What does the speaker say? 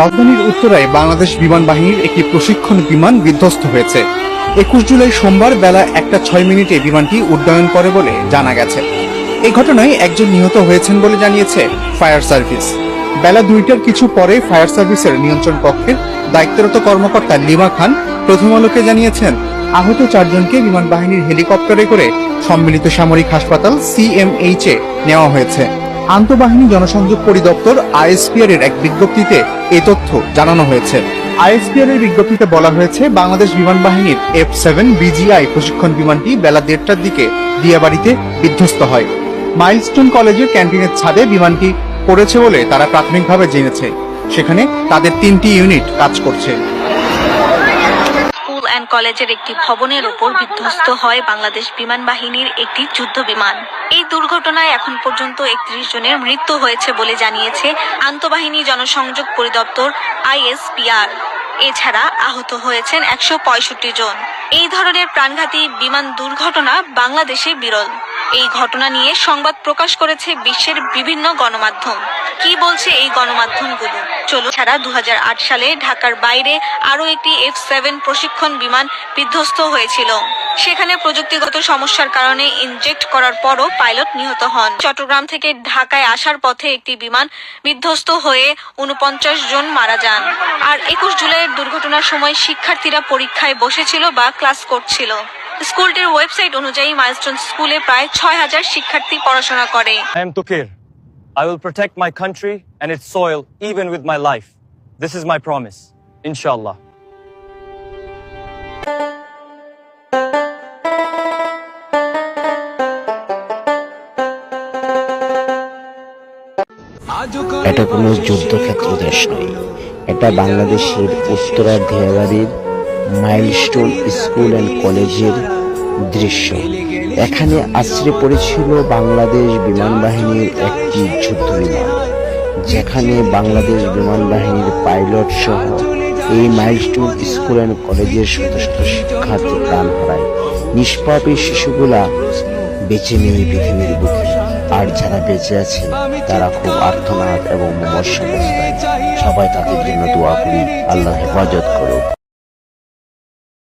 রাজধানীর উত্তরায় বাংলাদেশ বিমান বাহিনীর একটি প্রশিক্ষণ বিমান বিধ্বস্ত হয়েছে। একুশ জুলাই সোমবার বেলা একটা ছয় মিনিটে বিমানটি উড্ডয়ন করে বলে জানা গেছে। এই ঘটনায় একজন নিহত হয়েছেন বলে জানিয়েছে ফায়ার সার্ভিস। বেলা দুইটার কিছু পরে ফায়ার সার্ভিসের নিয়ন্ত্রণ কক্ষের দায়িত্বরত কর্মকর্তা লিমা খান প্রথম আলোকে জানিয়েছেন, আহত চারজনকে বিমান বাহিনীর হেলিকপ্টারে করে সম্মিলিত সামরিক হাসপাতাল সিএমএইচ এ নেওয়া হয়েছে। আন্তঃবাহিনী জনসংযোগ পরিদপ্তর আইএসপিআর এর এক বিজ্ঞপ্তিতে এ তথ্য জানানো হয়েছে। আইএসপিআর এর বিজ্ঞপ্তিতে বলা হয়েছে, বাংলাদেশ বিমান বাহিনীর এফ সেভেন বিজিআই প্রশিক্ষণ বিমানটি বেলা দেড়টার দিকে দিয়াবাড়িতে বিধ্বস্ত হয়। মাইলস্টোন কলেজের ক্যান্টিনের ছাদে বিমানটি পড়েছে বলে তারা প্রাথমিকভাবে জেনেছে। সেখানে তাদের তিনটি ইউনিট কাজ করছে। অ্যান্ড কলেজের একটি ভবনের ওপর বিধ্বস্ত হয় বাংলাদেশ বিমান বাহিনীর একটি যুদ্ধ বিমান। এই দুর্ঘটনায় এখন পর্যন্ত একত্রিশ জনের মৃত্যু হয়েছে বলে জানিয়েছে আন্তঃবাহিনী জনসংযোগ পরিদপ্তর আইএসপিআর। এছাড়া আহত হয়েছেন একশো পঁয়ষট্টি জন। এই ধরনের প্রাণঘাতী বিমান দুর্ঘটনা বাংলাদেশে বিরল। এই ঘটনা নিয়ে সংবাদ প্রকাশ করেছে বিশ্বের বিভিন্ন গণমাধ্যম। কি বলছে এই গণমাধ্যমগুলো? চলো ছাড়া দু হাজার আট সালে ঢাকার বাইরে আরও একটি এফ সেভেন প্রশিক্ষণ বিমান বিধ্বস্ত হয়েছিল। সেখানে প্রযুক্তিগত সমস্যার কারণে ইনজেক্ট করার পরও পাইলট নিহত হন। চট্টগ্রাম থেকে ঢাকায় আসার পথে একটি বিমান বিধ্বস্ত হয়ে উনপঞ্চাশ জন মারা যান। আর একুশ জুলাইয়ের দুর্ঘটনার সময় শিক্ষার্থীরা পরীক্ষায় বসেছিল বা ক্লাস করছিল। স্কুলটির ওয়েবসাইট অনুযায়ী মাইলস্টোন স্কুলে প্রায় ছয় হাজার শিক্ষার্থী পড়াশোনা করে I am Tukir. I will protect my country and its soil even with my life. This is my promise. Inshallah. এটা কোনো যুদ্ধক্ষেত্র দেশ নয় এটা বাংলাদেশের উত্তরার ধেয়াবাড়ির মাইলস্টোন স্কুল অ্যান্ড কলেজের দৃশ্য। এখানে আশ্রে পড়েছিল বাংলাদেশ বিমান বাহিনীর একটি যুদ্ধ বিমান, যেখানে বাংলাদেশ বিমান বাহিনীর পাইলট সহ এই মাইলস্টোন স্কুল অ্যান্ড কলেজের শত শিক্ষার্থী প্রাণ হারায়। নিষ্পাপ শিশুগুলা বেঁচে নেই পৃথিবীর বুকে। আর যারা বেঁচে আছে, তারা খুব আর্থনাদ এবং অবস্থায়। সবাই তাদের জন্য দোয়া করি, আল্লাহ হেফাজত করুক।